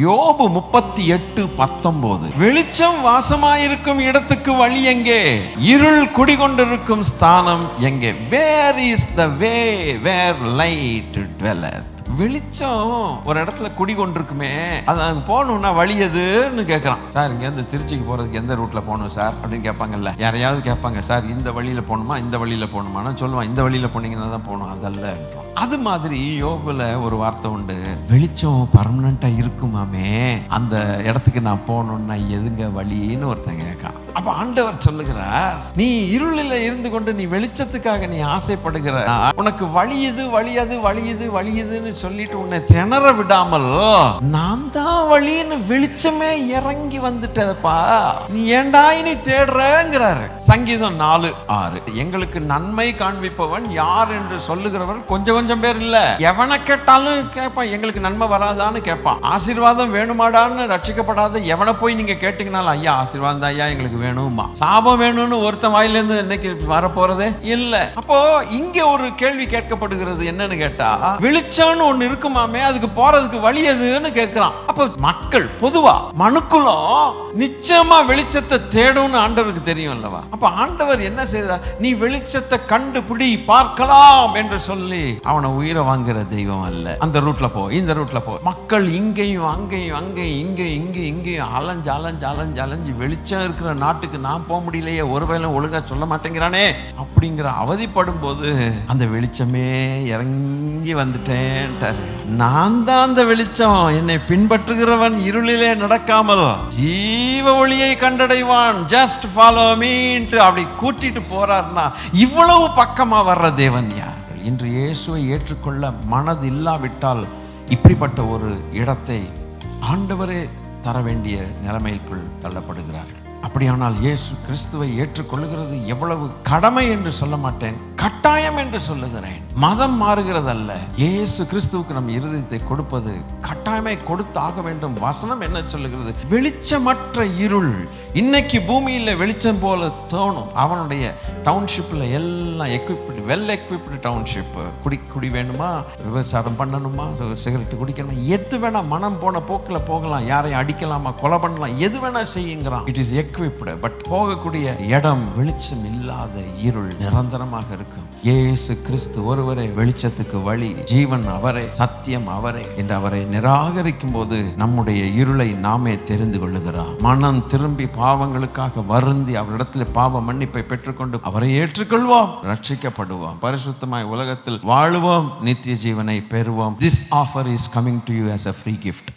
யோபு முப்பத்தி எட்டு பத்தொன்பது வெளிச்சம் வாசமாயிருக்கும் இடத்துக்கு வழி எங்கே? இருள் குடிகொண்டிருக்கும் ஸ்தானம் எங்கே? Where is the way where light dwelleth? வெளிச்சம் ஒரு இடத்துல குடி கொண்டிருக்குமே அது அங்கே போகணும்னா வழி எதுன்னு கேட்குறான் சார் இங்க திருச்சிக்கு போகிறதுக்கு எந்த ரூட்டில் போகணும் சார்? அப்படின்னு கேட்பாங்கல்ல. யாரையாவது கேட்பாங்க சார் இந்த வழியில் போகணுமா இந்த வழியில் போகணுமா நான் சொல்லுவான். இந்த வழியில் போனீங்கன்னா தான் போகணும் அதல்ல. அது மாதிரி யோகில் ஒரு வார்த்தை உண்டு. வெளிச்சம் பர்மனண்ட்டாக இருக்குமாமே? அந்த இடத்துக்கு நான் போகணுன்னா எதுங்க வழின்னு ஒருத்தங்க இருக்கான் அப்ப ஆண்டவர் சொல்லுகிறார் நீ இருளில இருந்து கொண்டு நீ வெளிச்சத்துக்காக நீ ஆசைப்படுகிற உனக்கு வழியுது வழியது வழியுது வழியுதுன்னு சொல்லிட்டு உன்னை திணற விடாமல் நான் தான் வழின்னு வெளிச்சமே இறங்கி வந்துட்டப்பா நீ ஏண்டா இனி தேடுறங்கிறாரு. சங்கீதம் நாலு ஆறு. எங்களுக்கு நன்மை காண்பிப்பவன் யார் என்று சொல்லுகிறவர் கொஞ்சம் கொஞ்சம் பேர் இல்ல. எவனை கேட்டாலும் கேட்பான் எங்களுக்கு நன்மை வராதான்னு கேட்பான் ஆசீர்வாதம் வேணுமாடான்னு ரட்சிக்கப்படாத எவனை போய் நீங்க கேட்டீங்கனாலும் ஐயா ஆசீர்வாதம் தான் ஐயா எங்களுக்கு வேணுமா சாபம் வேணும்னு ஒருத்தன் வாயிலிருந்து இன்னைக்கு வரப்போறதே? இல்ல. அப்போ இங்க ஒரு கேள்வி கேட்கப்படுகிறது என்னன்னு கேட்டா வெளிச்சம்னு ஒண்ணு இருக்குமாமே அதுக்கு போறதுக்கு வழி எதுன்னு கேட்கிறான். அப்போ மக்கள் பொதுவா மனுக்குலம் நிச்சயமா வெளிச்சத்தை தேடும்னு ஆண்டவருக்கு தெரியும் அல்லவா அப்ப ஆண்டவர் என்ன செய்தார்? நீ வெளிச்சத்தை கண்டுபிடி பார்க்கலாம் என்று சொல்லி அவனை உயிரை வாங்குற தெய்வம் அல்ல. அந்த ரூட்ல போ இந்த ரூட்ல போ. மக்கள் இங்கேயும் அங்கேயும் அங்கேயும் இங்கே இங்கே இங்கேயும் அலைஞ்சு அலைஞ்சு அலைஞ்சு அலைஞ்சு வெளிச்சம் இருக்கிற நாட்டுக்கு நான் போக முடியலையே ஒருவேளை ஒழுங்கா சொல்ல மாட்டேங்கிறானே அப்படிங்கிற அவதிப்படும் போது அந்த வெளிச்சமே இறங்கி வந்துட்டேன்ட்டாரு. நான் தான் அந்த வெளிச்சம். என்னை பின்பற்றுகிறவன் இருளிலே நடக்காமல் ஜீவ ஒளியை கண்டடைவான். ஜஸ்ட் ஃபாலோ மீன்ட்டு அப்படி கூட்டிட்டு போறார்னா இவ்வளவு பக்கமா வர்ற தேவன் யார்? இன்று இயேசுவை ஏற்றுக்கொள்ள மனது இல்லாவிட்டால் இப்படிப்பட்ட ஒரு இடத்தை ஆண்டவரே தர வேண்டிய நிலைமைக்குள் தள்ளப்படுகிறார்கள். அப்படியானால் இயேசு கிறிஸ்துவை ஏற்றுக்கொள்ளுகிறது எவ்வளவு கடமை என்று சொல்ல மாட்டேன் கட்டாயம் என்று சொல்லுகிறேன். மதம் மாறுகிறதல்ல. இயேசு கிறிஸ்துவுக்கு நம் இருதயத்தை கொடுப்பது கட்டாயமே கொடுத்து ஆக வேண்டும். வசனம் என்ன சொல்லுகிறது? வெளிச்சமற்ற இருள். இன்னைக்கு பூமியில் வெளிச்சம் போல தோணும். அவனுடைய டவுன்ஷிப்பில் எல்லாம் எக்யூப்மெண்ட் வெல் எக்யூப்டு டவுன்ஷிப்பு குடி குடி வேணுமா? விபச்சாரம் பண்ணணுமா? சிகரெட்டு குடிக்கணுமா? எது வேணால் மனம் போன போக்கில் போகலாம். யாரையும் அடிக்கலாமா? கொலை பண்ணலாம். எது வேணால் செய்யுங்கிறான். இட் இஸ் எக்யூப்டு பட் போகக்கூடிய இடம் வெளிச்சம் இல்லாத இருள் நிரந்தரமாக இருக்கும். ஏசு கிறிஸ்து ஒருவரே வெளிச்சத்துக்கு வழி. ஜீவன் அவரே சத்தியம் அவரே என்று அவரை நிராகரிக்கும் போது நம்முடைய இருளை நாமே தெரிந்து கொள்ளுகிறார் மனம் திரும்பி பாவங்களுக்காக வருந்தி அவரிடத்தில் பாவ மன்னிப்பை பெற்றுக்கொண்டு அவரை ஏற்றுக்கொள்வோம் ரட்சிக்கப்படுவோம் பரிசுத்தமாய் உலகத்தில் வாழுவோம் நித்திய ஜீவனை பெறுவோம். This offer is coming to you as a free gift